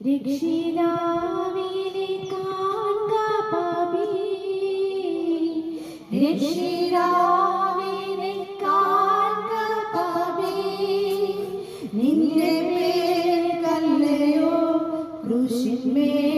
രക്ഷിതാവിനെ കാൺക പാപി രക്ഷിതാവിനെ കാൺക പാപി നിന്റെ മേൽ കല്ലയോ ക്രൂശിന്മേൽ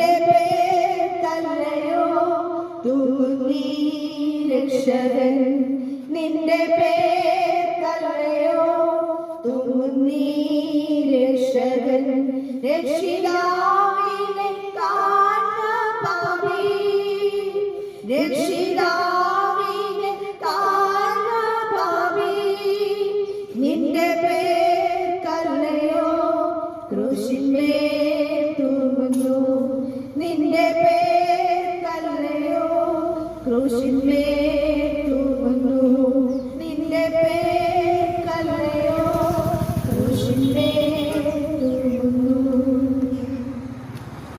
നിന്റെ പേർ കല്ലയോ തൂങ്ങി രക്ഷകൻ നിന്റെ പേർ കല്ലയോ തൂങ്ങി രക്ഷകൻ രക്ഷിതാവിനെ കാണ പാപി. രക്ഷിതാവിനെ കാണ പാപി. നിന്റെ പേർ കല്ലയോ കൃഷിന്മേൽ തൂങ്ങുന്നു നിന്റെ പേർ കല്ലയോ കൃഷിന്മേൽ തൂങ്ങുന്നു നിന്റെ പേർ കല്ലയോ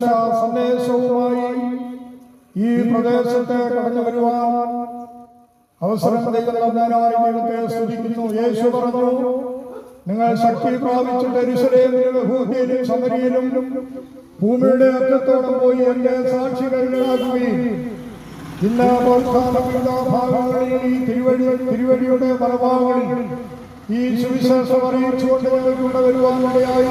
തൂങ്ങുന്നു സന്ദേശവുമായി ഈ പ്രദേശത്തെ കടന്നു വരുവാൻ അവസരം സ്തുതിക്കുന്നു യേശു പറഞ്ഞു നിങ്ങൾ ശക്തി പ്രാപിച്ചിട്ട് ഭൂമിയുടെ അറ്റത്തോടെ പോയി എന്റെ സാക്ഷികളാകുകയും ഇന്ന് ഈ തിരുവഴി തിരുവഴിയുടെ പലഭാഗങ്ങളിൽ ഈ സുവിശേഷം അറിയിച്ചുകൊണ്ട് വരുവാനിടയായി